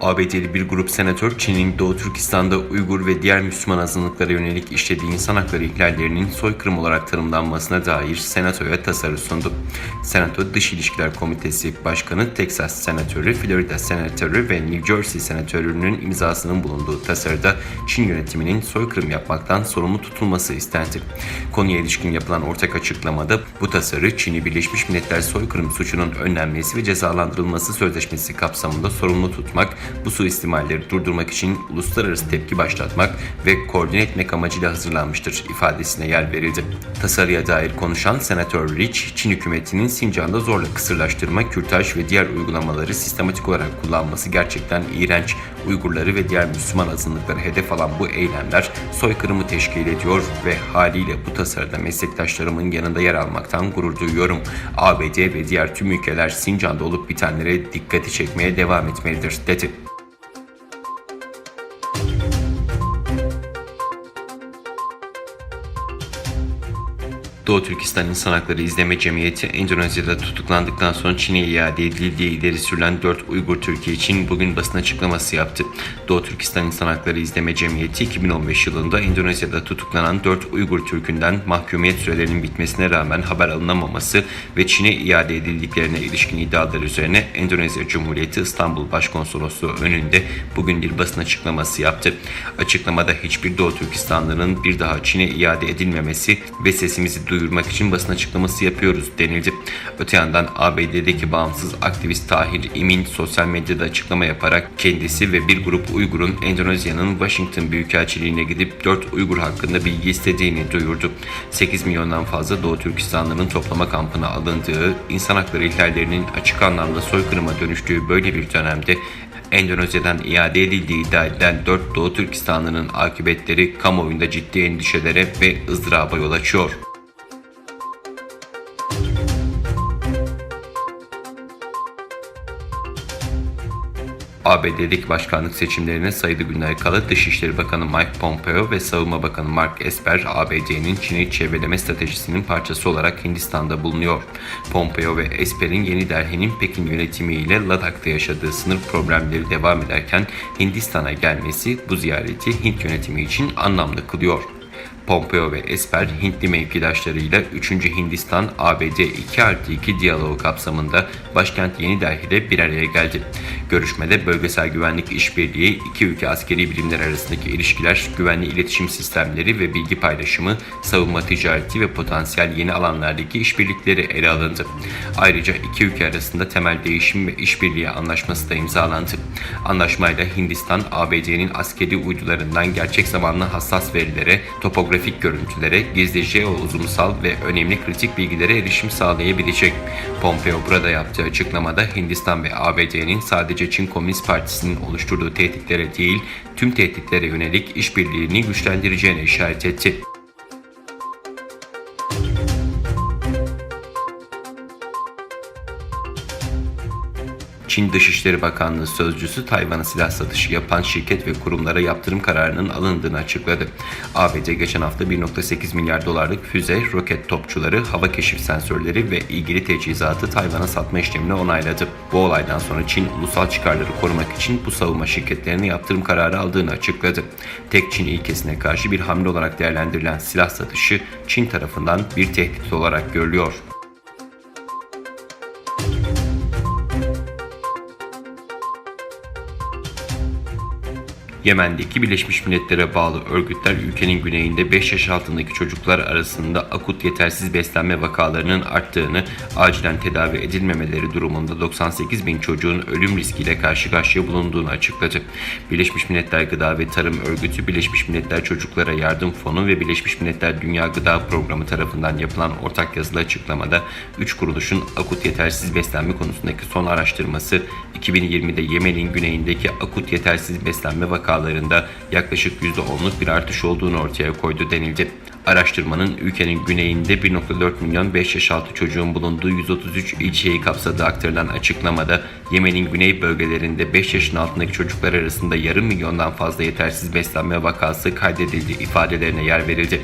ABD'li bir grup senatör Çin'in Doğu Türkistan'da Uygur ve diğer Müslüman azınlıklara yönelik işlediği insan hakları ihlallerinin soykırım olarak tanımlanmasına dair senatoya tasarı sundu. Senato Dış İlişkiler Komitesi Başkanı Texas Senatörü, Florida Senatörü ve New Jersey Senatörü'nün imzasının bulunduğu tasarıda Çin yönetiminin soykırım yapmaktan sorumlu tutulması istendi. Konuya ilişkin yapılan ortak açıklamada bu tasarı Çin'i Birleşmiş Milletler soykırım suçunun önlenmesi ve cezalandırılması sözleşmesi kapsamında sorumlu tutmak, bu suistimalleri durdurmak için uluslararası tepki başlatmak ve koordine etmek amacıyla hazırlanmıştır ifadesine yer verildi. Tasarıya dair konuşan Senatör Rich, Çin hükümetinin Sincan'da zorla kısırlaştırma, kürtaj ve diğer uygulamaları sistematik olarak kullanması gerçekten iğrenç. Uygurları ve diğer Müslüman azınlıkları hedef alan bu eylemler soykırımı teşkil ediyor ve haliyle bu tasarıda meslektaşlarımın yanında yer almaktan gurur duyuyorum. ABD ve diğer tüm ülkeler Sincan'da olup bitenlere dikkati çekmeye devam etmelidir, dedi. Doğu Türkistan İnsan Hakları İzleme Cemiyeti Endonezya'da tutuklandıktan sonra Çin'e iade edildiği ileri sürülen 4 Uygur Türkiye için bugün basın açıklaması yaptı. Doğu Türkistan İnsan Hakları İzleme Cemiyeti 2015 yılında Endonezya'da tutuklanan 4 Uygur Türk'ünden mahkumiyet sürelerinin bitmesine rağmen haber alınamaması ve Çin'e iade edildiklerine ilişkin iddialar üzerine Endonezya Cumhuriyeti İstanbul Başkonsolosluğu önünde bugün bir basın açıklaması yaptı. Açıklamada hiçbir Doğu Türkistanlı'nın bir daha Çin'e iade edilmemesi ve sesimizi duyurmak için basın açıklaması yapıyoruz denildi. Öte yandan ABD'deki bağımsız aktivist Tahir İmin sosyal medyada açıklama yaparak kendisi ve bir grup Uygur'un Endonezya'nın Washington Büyükelçiliğine gidip 4 Uygur hakkında bilgi istediğini duyurdu. 8 milyondan fazla Doğu Türkistanlı'nın toplama kampına alındığı, insan hakları ihlallerinin açık anlamda soykırıma dönüştüğü böyle bir dönemde Endonezya'dan iade edildiği iddia edilen 4 Doğu Türkistanlı'nın akıbetleri kamuoyunda ciddi endişelere ve ızdıraba yol açıyor. ABD'deki başkanlık seçimlerine sayılı günler kala Dışişleri Bakanı Mike Pompeo ve Savunma Bakanı Mark Esper ABD'nin Çin'i çevreleme stratejisinin parçası olarak Hindistan'da bulunuyor. Pompeo ve Esper'in Yeni Delhi'nin Pekin yönetimiyle Ladak'ta yaşadığı sınır problemleri devam ederken Hindistan'a gelmesi bu ziyareti Hint yönetimi için anlamlı kılıyor. Pompeo ve Esper Hintli mevkidaşlarıyla 3. Hindistan-ABD 2 artı 2 diyaloğu kapsamında başkent Yeni Delhi'de bir araya geldi. Görüşmede bölgesel güvenlik işbirliği, iki ülke askeri birimler arasındaki ilişkiler, güvenli iletişim sistemleri ve bilgi paylaşımı, savunma ticareti ve potansiyel yeni alanlardaki işbirlikleri ele alındı. Ayrıca iki ülke arasında temel değişim ve işbirliği anlaşması da imzalandı. Anlaşmayla Hindistan, ABD'nin askeri uydularından gerçek zamanlı hassas verilere, topografik görüntülere, gizli jeouzumsal ve önemli kritik bilgilere erişim sağlayabilecek. Pompeo burada yaptığı açıklamada Hindistan ve ABD'nin sadece Çin Komünist Partisi'nin oluşturduğu tehditlere değil, tüm tehditlere yönelik işbirliğini güçlendireceğine işaret etti. Çin Dışişleri Bakanlığı sözcüsü Tayvan'a silah satışı yapan şirket ve kurumlara yaptırım kararının alındığını açıkladı. ABD geçen hafta 1.8 milyar dolarlık füze, roket topçuları, hava keşif sensörleri ve ilgili teçhizatı Tayvan'a satma işlemini onayladı. Bu olaydan sonra Çin ulusal çıkarları korumak için bu savunma şirketlerine yaptırım kararı aldığını açıkladı. Tek Çin ilkesine karşı bir hamle olarak değerlendirilen silah satışı Çin tarafından bir tehdit olarak görülüyor. Yemen'deki Birleşmiş Milletler'e bağlı örgütler ülkenin güneyinde 5 yaş altındaki çocuklar arasında akut yetersiz beslenme vakalarının arttığını, acilen tedavi edilmemeleri durumunda 98 bin çocuğun ölüm riskiyle karşı karşıya bulunduğunu açıkladı. Birleşmiş Milletler Gıda ve Tarım Örgütü, Birleşmiş Milletler Çocuklara Yardım Fonu ve Birleşmiş Milletler Dünya Gıda Programı tarafından yapılan ortak yazılı açıklamada 3 kuruluşun akut yetersiz beslenme konusundaki son araştırması 2020'de Yemen'in güneyindeki akut yetersiz beslenme vakalarında yaklaşık %10'luk bir artış olduğunu ortaya koydu denildi. Araştırmanın ülkenin güneyinde 1.4 milyon 5 yaş altı çocuğun bulunduğu 133 ilçeyi kapsadığı aktarılan açıklamada Yemen'in güney bölgelerinde 5 yaşın altındaki çocuklar arasında yarım milyondan fazla yetersiz beslenme vakası kaydedildi ifadelerine yer verildi.